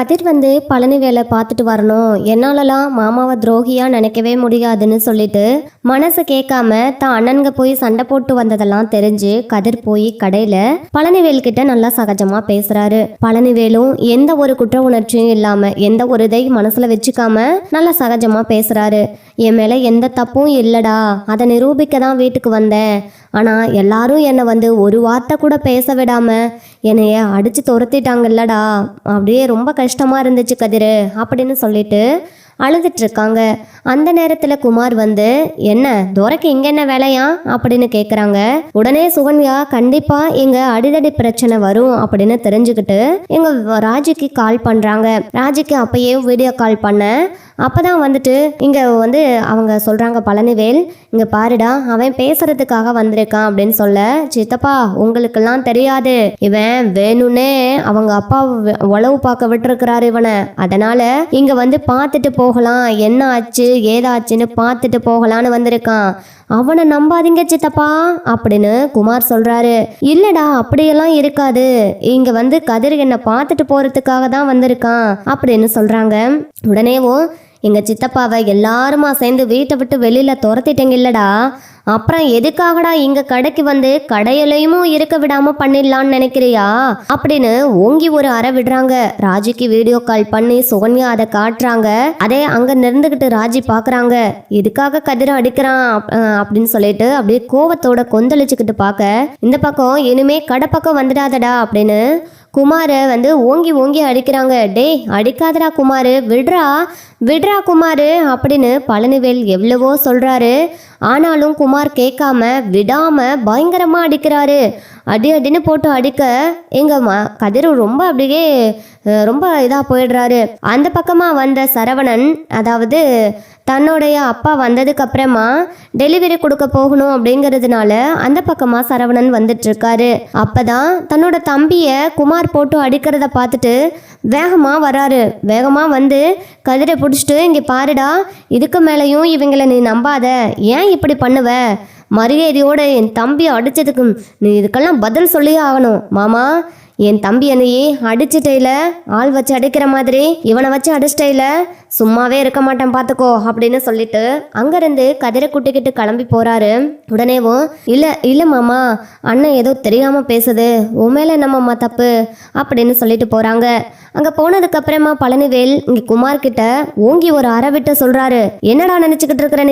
கதிர் வந்து பழனி வேலை பார்த்துட்டு வரணும். என்னாலலாம் மாமாவை துரோகியா நினைக்கவே முடியாதுன்னு சொல்லிட்டு மனசு கேட்காம தான் அண்ணனுங்க போய் சண்டை போட்டு வந்ததெல்லாம் தெரிஞ்சு கதிர் போய் கடையில பழனிவேல் கிட்ட நல்லா சகஜமா பேசுறாரு. பழனிவேலும் எந்த ஒரு குற்ற உணர்ச்சியும் இல்லாம எந்த ஒரு இதை மனசுல வச்சுக்காம நல்லா சகஜமா பேசுறாரு. என் மேல எந்த தப்பும் இல்லடா. அதை நிரூபிக்க தான் வீட்டுக்கு வந்தேன். ஆனா எல்லாரும் என்னை வந்து ஒரு வார்த்தை கூட பேச விடாம என்னைய அடிச்சு துரத்திட்டாங்கல்லடா. அப்படியே ரொம்ப கஷ்டம் இருந்துச்சு கதிரு அப்படின்னு சொல்லிட்டு அழுதுட்டு இருக்காங்க அந்த நேரத்தில் குமார் வந்து என்ன துரைக்கு இங்கே என்ன வேலையா? அப்படின்னு கேட்குறாங்க உடனே சுகன்யா கண்டிப்பாக எங்கள் அடிதடி பிரச்சனை வரும் அப்படின்னு தெரிஞ்சுக்கிட்டு எங்கள் ராஜிக்கு கால் பண்ணுறாங்க ராஜிக்கு அப்பயே வீடியோ கால் பண்ண அப்போ தான் வந்துட்டு இங்கே வந்து அவங்க சொல்கிறாங்க பழனிவேல் இங்கே பாருடா அவன் பேசுறதுக்காக வந்திருக்கான் அப்படின்னு சொல்ல சித்தப்பா உங்களுக்கெல்லாம் தெரியாது. இவன் வேணும்னே அவங்க அப்பா உழவு பார்க்க விட்டுருக்கிறாரு இவனை. அதனால இங்க வந்து பார்த்துட்டு போகலாம். என்ன ஆச்சு ஏதாச்சுன்னு பார்த்துட்டு போகலான்னு வந்திருக்கான். அவனை நம்பாதீங்க சித்தப்பா அப்படின்னு குமார் சொல்றாரு. இல்லடா அப்படியெல்லாம் இருக்காது. இங்க வந்து கதிர் என்னை பார்த்துட்டு போறதுக்காக தான் வந்திருக்கான் அப்படின்னு சொல்றாங்க. உடனேவும் எங்கள் சித்தப்பாவை எல்லாருமா சேர்ந்து வீட்டை விட்டு வெளியில் துரத்திட்டேங்க இல்லடா அப்புறம் எதுக்காகடா இங்கே கடைக்கு வந்து கடையிலையும் இருக்க விடாமல் பண்ணிடலான்னு நினைக்கிறியா? அப்படின்னு ஓங்கி ஒரு அறை விடுறாங்க. ராஜிக்கு வீடியோ கால் பண்ணி சுகன்யா அதை காட்டுறாங்க. அதே அங்கே நிறந்துக்கிட்டு ராஜி பார்க்குறாங்க இதுக்காக கதிர அடிக்கிறான் அப்படின்னு சொல்லிட்டு அப்படியே கோவத்தோட கொந்தளிச்சுக்கிட்டு பார்க்க இந்த பக்கம் இனிமே கடை பக்கம் வந்துடாதடா அப்படின்னு குமாரை வந்து ஓங்கி ஓங்கி அடிக்கிறாங்க. டேய் அடிக்காதடா குமார் விடுறா விடுறா குமார் அப்படின்னு பழனிவேல் எவ்வளவோ சொல்கிறாரு ஆனாலும் குமார் கேட்காம விடாம பயங்கரமா அடிக்கிறாரு. அடி அடின்னு போட்டு அடிக்க எங்க ம கதிர் ரொம்ப அப்படியே ரொம்ப இதா போயிடுறாரு. அந்த பக்கமா வந்த சரவணன் அதாவது தன்னுடைய அப்பா வந்ததுக்கு அப்புறமா டெலிவரி கொடுக்க போகணும் அப்படிங்கிறதுனால அந்த பக்கமா சரவணன் வந்துட்டு இருக்காரு அப்பதான் தன்னோட தம்பிய குமார் போட்டு அடிக்கிறத பார்த்துட்டு வேகமா வராரு. வேகமா வந்து கதிரை பிடிச்சிட்டு இங்க பாருடா இதுக்கு மேலேயும் இவங்களை நீ நம்பாத. ஏன் இப்படி பண்ணுவ? மரியாதையோட என் தம்பி அடித்ததுக்கும் நீ இதுக்கெல்லாம் பதில் சொல்லியே ஆகணும். மாமா என் தம்பி என்னையே அடிச்சிட்டையில ஆள் வச்சு அடிக்கிற மாதிரி இவனை வச்சு அடிச்சிட்டையில சும்மாவே இருக்க மாட்டேன் பார்த்துக்கோ அப்படின்னு சொல்லிட்டு அங்கேருந்து கதிரை கூட்டிக்கிட்டு கிளம்பி போறாரு. உடனேவும் இல்லை இல்லை மாமா அண்ணன் ஏதோ தெரியாமல் பேசுது. உன் மேல என்னம்மாம்மா தப்பு? அப்படின்னு சொல்லிட்டு போறாங்க. அங்கே போனதுக்கப்புறமா பழனிவேல் இங்கே குமார்கிட்ட ஓங்கி ஒரு அறை விட்டு என்னடா நினச்சிக்கிட்டு இருக்கிற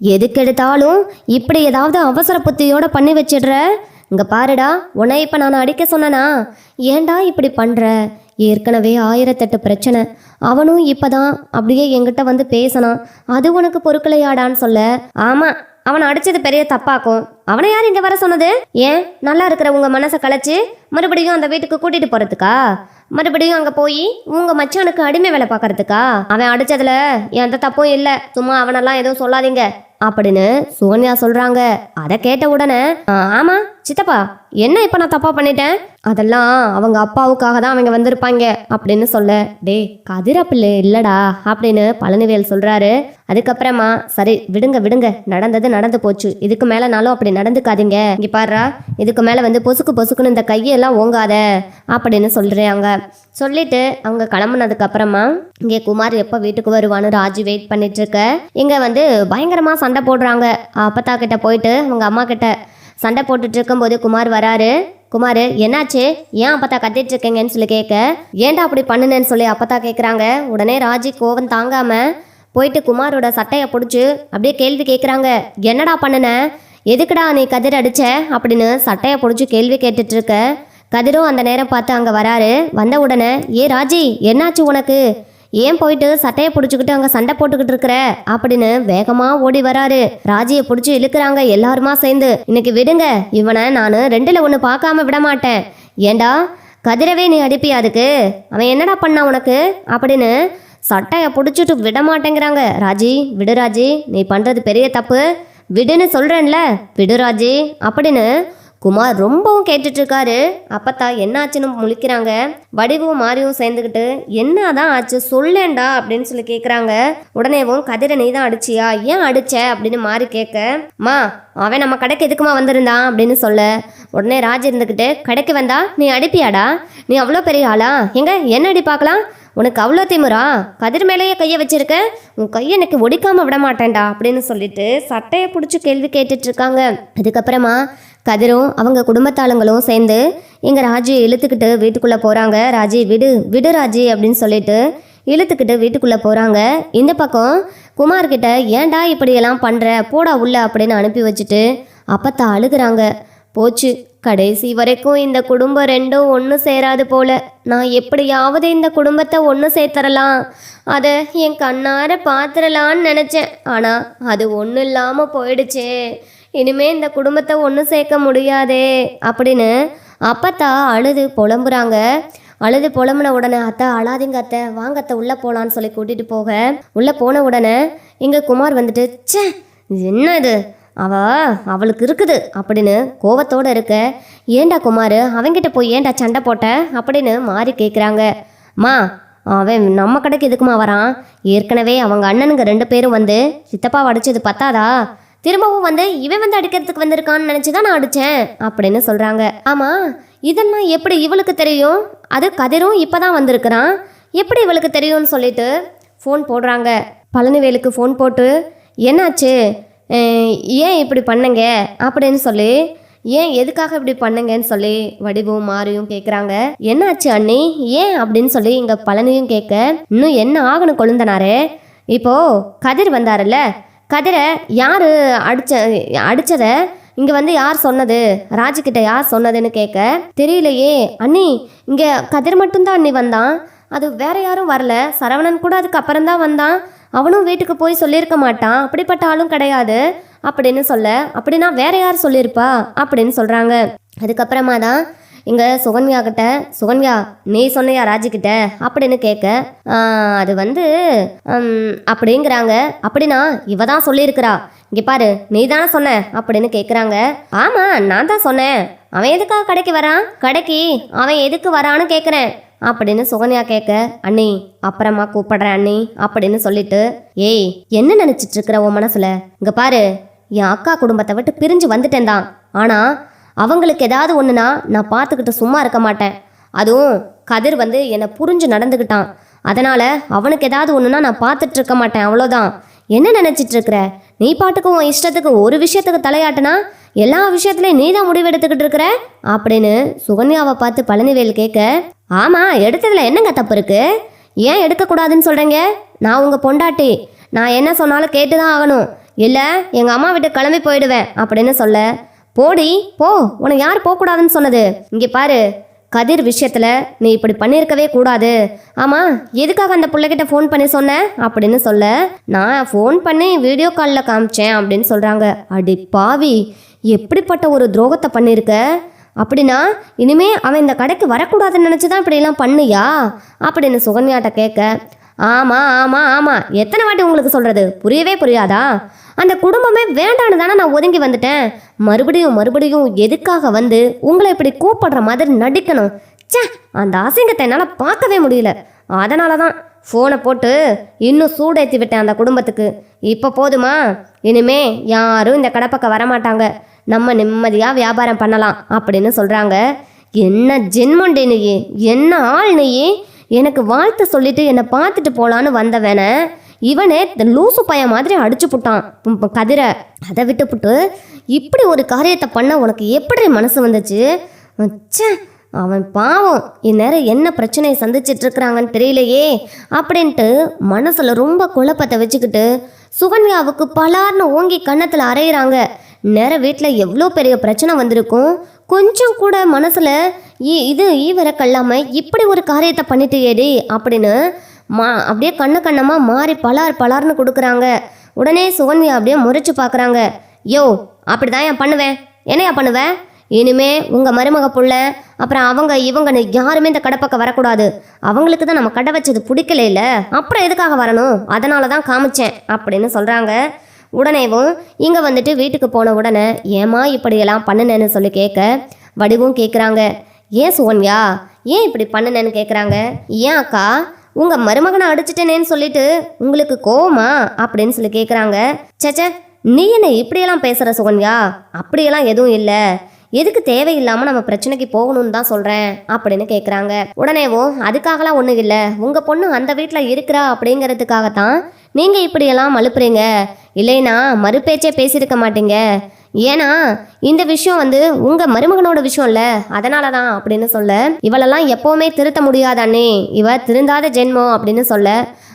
எதுக்கெடுத்தாலும் எதுக்கு எடுத்தாலும் இப்படி ஏதாவது அவசர புத்தியோட பண்ணி வச்சிடுற? இங்க பாருடா உன்னை இப்ப நான் அடிக்க சொன்னனா? ஏன்டா இப்படி பண்ற? ஏற்கனவே ஆயிரத்தெட்டு பிரச்சனை. அவனும் இப்பதான் அப்படியே என்கிட்ட வந்து பேசினான். அது உனக்கு பொறுக்கலையாடான்னு சொல்ல? ஆமா அவனை அடிச்சது பெரிய தப்பாக்கும். அவனை யார் இங்க வர சொன்னது? ஏன்? நல்லா இருக்கிற உங்க மனசை கலைச்சு மறுபடியும் அந்த வீட்டுக்கு கூட்டிட்டு போறதுக்கா? மறுபடியும் அங்க போய் உங்க மச்சானுக்கு அடிமை வேலை பார்க்கறதுக்கா? அவன் அடிச்சதுல எந்த தப்பும் இல்ல. சும்மா அவனெல்லாம் எதுவும் சொல்லாதீங்க. அப்படின்னு சுகன்யா சொல்றாங்க. அதை கேட்ட உடனே ஆமா சித்தப்பா என்ன இப்ப நான் தப்பா பண்ணிட்டேன்? அதெல்லாம் அவங்க அப்பாவுக்காக தான் அவங்க வந்திருப்பாங்க அப்படின்னு சொல்ல டேய் கதிர இல்லடா அப்படின்னு பழனிவேல் சொல்றாரு. அதுக்கப்புறமா சரி விடுங்க விடுங்க. நடந்தது நடந்து போச்சு. இதுக்கு மேலனாலும் அப்படி நடந்துக்காதீங்க. இங்க பாடுறா இதுக்கு மேல வந்து பொசுக்கு பொசுக்குன்னு இந்த கையெல்லாம் ஓங்காத அப்படின்னு சொல்றாங்க. சொல்லிட்டு அவங்க கிளம்புனதுக்கு அப்புறமா இங்கே குமார் எப்போ வீட்டுக்கு வருவான்னு ராஜு வெயிட் பண்ணிட்டு இருக்க. இங்க வந்து பயங்கரமா சண்டை போடுறாங்க. அப்பத்தா கிட்ட போயிட்டு அவங்க அம்மா கிட்ட சண்டை போட்டுட்டு இருக்கும்போது குமார் வராரு. குமார் என்னாச்சு? ஏன் அப்பத்தா கத்திட்டு இருக்கீங்கன்னு சொல்லி கேட்க ஏன்டா அப்படி பண்ணுனேன்னு சொல்லி அப்பத்தா கேட்குறாங்க. உடனே ராஜி கோவம் தாங்காம போயிட்டு குமாரோட சட்டையை பிடிச்சி அப்படியே கேள்வி கேட்குறாங்க. என்னடா பண்ணுன? எதுக்குடா நீ கதிர் அடிச்ச? அப்படின்னு சட்டையை பிடிச்சி கேள்வி கேட்டுட்டு இருக்க கதிரும் அந்த நேரம் பார்த்து அங்கே வராரு. வந்த உடனே ஏ ராஜி என்னாச்சு உனக்கு? ஏன் போயிட்டு சட்டையை பிடிச்சிக்கிட்டு அங்கே சண்டை போட்டுக்கிட்டு இருக்கிற? அப்படின்னு வேகமாக ஓடி வராரு. ராஜியை பிடிச்சி இழுக்கிறாங்க எல்லாருமா சேர்ந்து. இன்னைக்கு விடுங்க இவனை நான் ரெண்டில் ஒன்று பார்க்காம விட மாட்டேன். ஏண்டா கதிரவே நீ அடிப்பியா அதுக்கு? அவன் என்னடா பண்ணா உனக்கு? அப்படின்னு சட்டையை பிடிச்சிட்டு விட மாட்டேங்கிறாங்க. ராஜி விடு ராஜி நீ பண்ணுறது பெரிய தப்பு. விடுன்னு சொல்கிறேன்ல விடு ராஜி அப்படின்னு குமார் ரொம்பவும் கேட்டுட்ருக்காரு. அப்பத்தா என்னாச்சுன்னு முழிக்கிறாங்க. வடிவும் மாறியும் சேர்ந்துக்கிட்டு என்னதான் ஆச்சு? சொல்லேன்டா அப்படின்னு சொல்லி கேட்குறாங்க உடனேவும் கதிரை நீ தான் அடிச்சியா? ஏன் அடிச்ச? அப்படின்னு மாறி கேட்க மா அவன் நம்ம கடைக்கு எதுக்குமா வந்திருந்தான்? அப்படின்னு சொல்ல உடனே ராஜ் இருந்துக்கிட்டு கடைக்கு வந்தா நீ அடிப்பியாடா? நீ அவ்வளோ பெரிய ஆளா? எங்க என்ன அடி பார்க்கலாம்? உனக்கு அவ்வளோ திமுறா கதிர் மேலேயே கையை வச்சிருக்க? உன் கையை எனக்கு ஒடிக்காம விட மாட்டேன்டா? அப்படின்னு சொல்லிட்டு சட்டையை பிடிச்சி கேள்வி கேட்டுட்ருக்காங்க. இதுக்கப்புறமா அதுக்கப்புறமா கதிரும் அவங்க குடும்பத்தாளுங்களும் சேர்ந்து எங்கள் ராஜியை இழுத்துக்கிட்டு வீட்டுக்குள்ளே போகிறாங்க ராஜி விடு விடு ராஜி அப்படின்னு சொல்லிட்டு இழுத்துக்கிட்டு வீட்டுக்குள்ளே போகிறாங்க இந்த பக்கம் குமார்கிட்ட ஏன்டா இப்படியெல்லாம் பண்ணுற போடா உள்ள அப்படின்னு அனுப்பி வச்சுட்டு அப்பத்தா அழுகுறாங்க. போச்சு கடைசி வரைக்கும் இந்த குடும்பம் ரெண்டும் ஒன்று சேராது போல. நான் எப்படியாவது இந்த குடும்பத்தை ஒன்று சேர்த்துறலாம் அதை என் கண்ணார பார்த்துடலான்னு நினச்சேன். ஆனால் அது ஒன்றும் இல்லாமல் போயிடுச்சே. இனிமே இந்த குடும்பத்தை ஒன்று சேர்க்க முடியாதே அப்படின்னு அப்பத்தா அழுது புலம்புறாங்க. அழுது புலம்புன உடனே அத்தை அழாதீங்க அத்தை. வாங்க அத்தை உள்ளே போகலான்னு சொல்லி கூட்டிகிட்டு போக. உள்ளே போன உடனே இங்கே குமார் வந்துட்டு ச்சே என்ன இது? அவ அவளுக்கு இருக்குது அப்படின்னு கோவத்தோடு இருக்க ஏன்டா குமார் அவங்கிட்ட போய் ஏன்டா சண்டை போட்ட? அப்படின்னு மாறி கேட்குறாங்க மா அவன் நம்ம கடைக்கு எதுக்குமா வரான்? ஏற்கனவே அவங்க அண்ணனுங்க ரெண்டு பேரும் வந்து சித்தப்பா அடிச்சது பத்தாதா? திரும்பவும் வந்து இவன் வந்து அடிக்கிறதுக்கு வந்திருக்கான்னு நினச்சி தான் நான் அடித்தேன் அப்படின்னு சொல்கிறாங்க ஆமாம் இதெல்லாம் எப்படி இவளுக்கு தெரியும்? அது கதிரும் இப்போ தான் வந்திருக்கிறான். எப்படி இவளுக்கு தெரியும்னு சொல்லிட்டு ஃபோன் போடுறாங்க. பழனிவேலுக்கு ஃபோன் போட்டு என்னாச்சு? ஏன் இப்படி பண்ணுங்க? அப்படின்னு சொல்லி ஏன் எதுக்காக இப்படி பண்ணுங்கன்னு சொல்லி வடிவும் மாறியும் கேட்குறாங்க என்னாச்சு அண்ணி? ஏன்? அப்படின்னு சொல்லி இங்கே பழனியும் கேட்க இன்னும் என்ன ஆகணும் கொழுந்தனாரு? இப்போ கதிர் வந்தாருல்ல கதிரை யார் அடிச்ச அடித்ததை இங்கே வந்து யார் சொன்னது? ராஜுக்கிட்ட யார் சொன்னதுன்னு கேட்க தெரியலையே. அண்ணி இங்கே கதிர் மட்டும்தான் அண்ணி வந்தான். அது வேற யாரும் வரல. சரவணன் கூட அதுக்கப்புறம் தான் வந்தான். அவனும் வீட்டுக்கு போய் சொல்லியிருக்க மாட்டான். அப்படிப்பட்ட ஆளும் கிடையாது. அப்படின்னு சொல்ல அப்படின்னா வேற யார் சொல்லியிருப்பா? அப்படின்னு சொல்கிறாங்க அதுக்கப்புறமா தான் இங்கே சுகன்யா கிட்ட சுகன்யா நீ சொன்னையா ராஜுக்கிட்ட அப்படின்னு கேட்க அது வந்து அப்படிங்கிறாங்க. அப்படின்னா இவ தான் சொல்லியிருக்கிறா. இங்கே பாரு நீ தானே சொன்ன? அப்படின்னு கேட்குறாங்க. ஆமாம் நான் தான் சொன்னேன். அவன் எதுக்காக கடைக்கு வரான்? கடைக்கு அவன் எதுக்கு வரான்னு கேட்குறேன். அப்படின்னு சுகன்யா கேட்க அண்ணி அப்புறமா கூப்பிடுறேன் அண்ணி அப்படின்னு சொல்லிட்டு ஏய் என்ன நினைச்சிட்டு இருக்கிற உன் மனசுல? இங்க பாரு என் அக்கா குடும்பத்தை விட்டு பிரிஞ்சு வந்துட்டேன் தான். ஆனா அவங்களுக்கு ஏதாவது ஒன்றுனா நான் பார்த்துக்கிட்டு சும்மா இருக்க மாட்டேன். அதுவும் கதிர் வந்து என்னை புரிஞ்சு நடந்துக்கிட்டான். அதனால் அவனுக்கு ஏதாவது ஒன்றுனா நான் பார்த்துட்டு இருக்க மாட்டேன் அவ்வளோதான் என்ன நினச்சிட்டு இருக்கிற? நீ பாட்டுக்கு உன் இஷ்டத்துக்கு ஒரு விஷயத்துக்கு தலையாட்டுனா எல்லா விஷயத்துலையும் நீ தான் முடிவு எடுத்துக்கிட்டு இருக்கிற? அப்படின்னு சுகன்யாவை பார்த்து பழனிவேல் கேட்க ஆமாம் எடுத்ததில் என்னங்க தப்பு இருக்குது ஏன் எடுக்கக்கூடாதுன்னு சொல்கிறேங்க நான் உங்கள் பொண்டாட்டி. நான் என்ன சொன்னாலும் கேட்டு தான் ஆகணும். இல்லை எங்கள் அம்மா விட்டு கிளம்பி போயிடுவேன் அப்படின்னு சொல்ல போடி போ. உனக்கு யார் போகக்கூடாதுன்னு சொன்னது? இங்கே பாரு. கதிர் விஷயத்தில் நீ இப்படி பண்ணியிருக்கவே கூடாது. ஆமாம் எதுக்காக அந்த பிள்ளைகிட்ட ஃபோன் பண்ணி சொன்ன? அப்படின்னு சொல்ல. நான் ஃபோன் பண்ணி வீடியோ காலில் காமிச்சேன் அப்படின்னு சொல்கிறாங்க அடி பாவி எப்படிப்பட்ட ஒரு துரோகத்தை பண்ணியிருக்க? அப்படின்னா இனிமே அவன் இந்த கடைக்கு வரக்கூடாதுன்னு நினச்சி தான் இப்படியெல்லாம் பண்ணியா? அப்படின்னு சுகன்யாட்ட கேட்க. ஆமாம் ஆமாம் ஆமாம் எத்தனை வாட்டி உங்களுக்கு சொல்கிறது புரியவே புரியாதா? அந்த குடும்பமே வேண்டான்னு தானே நான் ஒதுங்கி வந்துட்டேன். மறுபடியும் மறுபடியும் எதுக்காக வந்து உங்களை இப்படி கூப்பிடுற மாதிரி நடிக்கணும்? ச்சே அந்த அசிங்கத்தை என்னால் பார்க்கவே முடியல. அதனால தான் ஃபோனை போட்டு இன்னும் சூடேற்றி விட்டேன் அந்த குடும்பத்துக்கு. இப்போ போதுமா? இனிமே யாரும் இந்த கடைப்பக்கம் வரமாட்டாங்க. நம்ம நிம்மதியாக வியாபாரம் பண்ணலாம் அப்படின்னு சொல்கிறாங்க என்ன ஜென்மண்டே நீ என்ன ஆள் நீ எனக்கு வாழ்த்து சொல்லிட்டு என்னை பார்த்துட்டு போலான்னு வந்தவன. இவனே லூசு பையன் மாதிரி அடிச்சு புட்டான். கதிரை அதை விட்டுப்புட்டு இப்படி ஒரு காரியத்தை பண்ண உனக்கு எப்படி மனசு வந்துச்சு? ச்சே அவன் பாவம். இந்நேரம் என்ன பிரச்சனையை சந்திச்சிட்டு இருக்கிறாங்கன்னு தெரியலையே அப்படின்ட்டு மனசுல ரொம்ப குழப்பத்தை வச்சுக்கிட்டு சுகன்யாவுக்கு பலார்னு ஓங்கி கன்னத்தில் அரைகிறாங்க நேரம் வீட்டில் எவ்வளோ பெரிய பிரச்சனை வந்திருக்கும்? கொஞ்சம் கூட மனசில் இது ஈவிரக்கல்லாம இப்படி ஒரு காரியத்தை பண்ணிட்டு ஏடி அப்படின்னு மா அப்படியே கண்ணு கண்ணமாக மாறி பலார் பலார்னு கொடுக்குறாங்க. உடனே சுகன்யா அப்படியே முறைச்சு பார்க்குறாங்க. யோ அப்படிதான் ஏன் பண்ணுவேன்? என்னையா பண்ணுவேன் இனிமே உங்கள் மருமக புள்ள அப்புறம் அவங்க இவங்கன்னு யாருமே இந்த கடை பக்கம் வரக்கூடாது. அவங்களுக்கு தான் நம்ம கடை வச்சது பிடிக்கல இல்லை. அப்புறம் எதுக்காக வரணும்? அதனால தான் காமிச்சேன் அப்படின்னு சொல்கிறாங்க உடனேவும் இங்கே வந்துட்டு வீட்டுக்கு போன உடனே ஏமா இப்படியெல்லாம் பண்ணுனேன்னு சொல்லி கேட்க வடிவும் கேட்குறாங்க ஏன் சுகன்யா? ஏன் இப்படி பண்ணுனேன்னு கேட்குறாங்க ஏன் அக்கா? உங்கள் மருமகனை அடிச்சிட்டேனேன்னு சொல்லிட்டு உங்களுக்கு கோவமா அப்படின்னு சொல்லி கேட்குறாங்க சேச்சே நீ என்ன இப்படியெல்லாம் பேசுகிற சுகன்யா? அப்படியெல்லாம் எதுவும் இல்லை. எதுக்கு தேவையில்லாமல் நம்ம பிரச்சனைக்கு போகணும்னு தான் சொல்கிறேன் அப்படின்னு கேட்குறாங்க உடனேவோ அதுக்காகலாம் ஒன்றும் இல்லை. உங்கள் பொண்ணு அந்த வீட்டில் இருக்கிறா அப்படிங்கிறதுக்காகத்தான் நீங்கள் இப்படியெல்லாம் மழுப்புறீங்க இல்லைன்னா மறுபேச்சே பேசியிருக்க மாட்டீங்க. ஏன்னா இந்த விஷயம் வந்து உங்க மருமகனோட விஷயம் இல்ல. அதனால தான் அப்படின்னு சொல்ல. இவளெல்லாம் எப்பவுமே திருத்த முடியாதானே இவ திருந்தாத ஜென்மம் அப்படின்னு சொல்ல.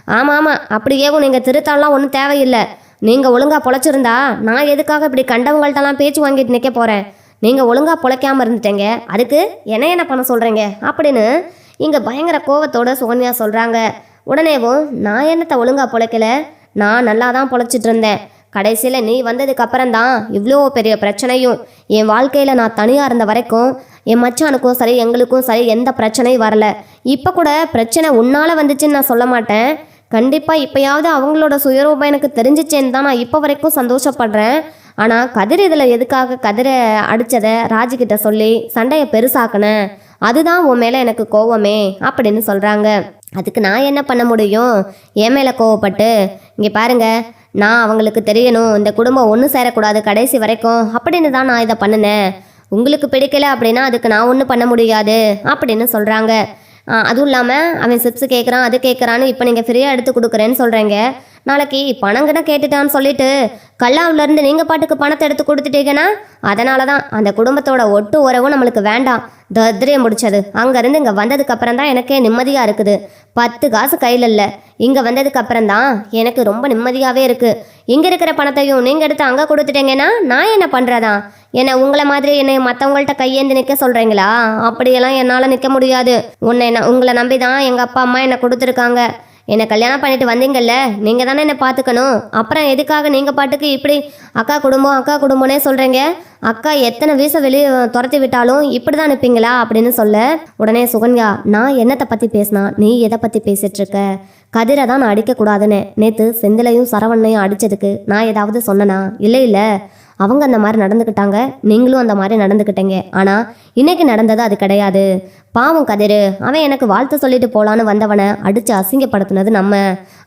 ஆமாம் ஆமாம் அப்படியேவும் நீங்க திருத்தம்லாம் ஒன்றும் தேவையில்லை. நீங்கள் ஒழுங்காக பொழைச்சிருந்தா நான் எதுக்காக இப்படி கண்டவங்கள்ட்டலாம் பேச்சு வாங்கிட்டு நிற்க போகிறேன் நீங்கள் ஒழுங்கா பொழைக்காம இருந்துட்டீங்க. அதுக்கு என்ன என்ன பண்ண சொல்கிறீங்க அப்படின்னு இங்கே பயங்கர கோவத்தோட சுகன்யா சொல்கிறாங்க உடனேவும் நான் என்னத்தை ஒழுங்கா பொழைக்கல? நான் நல்லா தான் பொழைச்சிட்டு இருந்தேன். கடைசியில் நீ வந்ததுக்கு தான் இவ்வளோ பெரிய பிரச்சனையும் என் வாழ்க்கையில் நான் தனியாக இருந்த வரைக்கும் என் மச்சானுக்கும் சரி எங்களுக்கும் சரி எந்த பிரச்சனையும் வரல. இப்போ கூட பிரச்சனை உன்னால் வந்துச்சுன்னு நான் சொல்ல மாட்டேன். கண்டிப்பாக இப்போயாவது அவங்களோட சுயரூபம் எனக்கு தெரிஞ்சிச்சேன்னு தான் நான் இப்போ வரைக்கும் சந்தோஷப்படுறேன். ஆனால் கதிர் இதில் எதுக்காக கதிரை அடித்ததை ராஜுக்கிட்ட சொல்லி சண்டையை பெருசாக்கினேன் அதுதான் உன் மேலே எனக்கு கோவமே அப்படின்னு சொல்கிறாங்க அதுக்கு நான் என்ன பண்ண முடியும்? என் மேலே கோவப்பட்டு இங்கே பாருங்க நான் அவங்களுக்கு தெரியணும் இந்த குடும்பம் ஒன்று சேரக்கூடாது கடைசி வரைக்கும். அப்படின்னு தான் நான் இதை பண்ணினேன். உங்களுக்கு பிடிக்கல அப்படின்னா அதுக்கு நான் ஒன்றும் பண்ண முடியாது அப்படின்னு சொல்கிறாங்க அதுவும் இல்லாமல் அவன் சிப்ஸ் கேட்குறான் அது கேட்குறான்னு இப்போ நீங்கள் ஃப்ரீயாக எடுத்து கொடுக்குறேன்னு சொல்கிறீங்க நாளைக்கு பணம் கிட்ட கேட்டுட்டான்னு சொல்லிட்டு கல்லாவிலேருந்து நீங்கள் பாட்டுக்கு பணத்தை எடுத்து கொடுத்துட்டீங்கன்னா அதனால தான் அந்த குடும்பத்தோட ஒட்டு உறவும் நம்மளுக்கு வேண்டாம். தத்ரியம் முடிச்சது. அங்கேருந்து இங்கே வந்ததுக்கு அப்புறம் தான் எனக்கே நிம்மதியாக இருக்குது. பத்து காசு கையில் இல்லை. இங்கே வந்ததுக்கு அப்புறம் தான் எனக்கு ரொம்ப நிம்மதியாகவே இருக்குது இங்கே இருக்கிற பணத்தையும் நீங்கள் எடுத்து அங்கே கொடுத்துட்டீங்கன்னா நான் என்ன பண்ணுறதா என்னை உங்களை மாதிரி என்னை மற்றவங்கள்ட்ட கையேந்து நிற்க சொல்கிறீங்களா அப்படியெல்லாம் என்னால் நிற்க முடியாது. உன்னை என்ன உங்களை நம்பி தான் எங்கள் அப்பா அம்மா என்னை கொடுத்துருக்காங்க. என்னை கல்யாணம் பண்ணிட்டு வந்தீங்கல்ல நீங்கள் தானே என்னை பார்த்துக்கணும். அப்புறம் எதுக்காக நீங்கள் பாட்டுக்கு இப்படி அக்கா குடும்பம் அக்கா குடும்பம்னே சொல்கிறீங்க அக்கா எத்தனை வீச வெளியே துரத்தி விட்டாலும் இப்படி தான் நிற்பீங்களா அப்படின்னு சொல்ல உடனே சுகன்யா நான் என்னத்தை பற்றி பேசினா நீ எதை பற்றி பேசிகிட்ருக்க கதிரை தான் நான் அடிக்கக்கூடாதுன்னு. நேற்று செந்திலையும் சரவணையும் அடித்ததுக்கு நான் ஏதாவது சொன்னனா? இல்லை இல்லை. அவங்க அந்த மாதிரி நடந்துக்கிட்டாங்க. நீங்களும் அந்த மாதிரி நடந்துக்கிட்டீங்க. ஆனால் இன்னைக்கு நடந்தது அது கிடையாது. பாவம் கதிரு அவன் எனக்கு வாழ்த்து சொல்லிட்டு போலான்னு வந்தவனை அடித்து அசிங்கப்படுத்தினது நம்ம.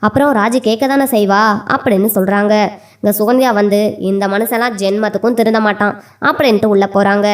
அப்புறம் ராஜி கேட்க தானே செய்வா? அப்படின்னு சொல்கிறாங்க இங்கே சுகந்தியா வந்து இந்த மனுஷெல்லாம் ஜென்மத்துக்கும் திருந்த மாட்டான். அப்படின்ட்டு உள்ளே போகிறாங்க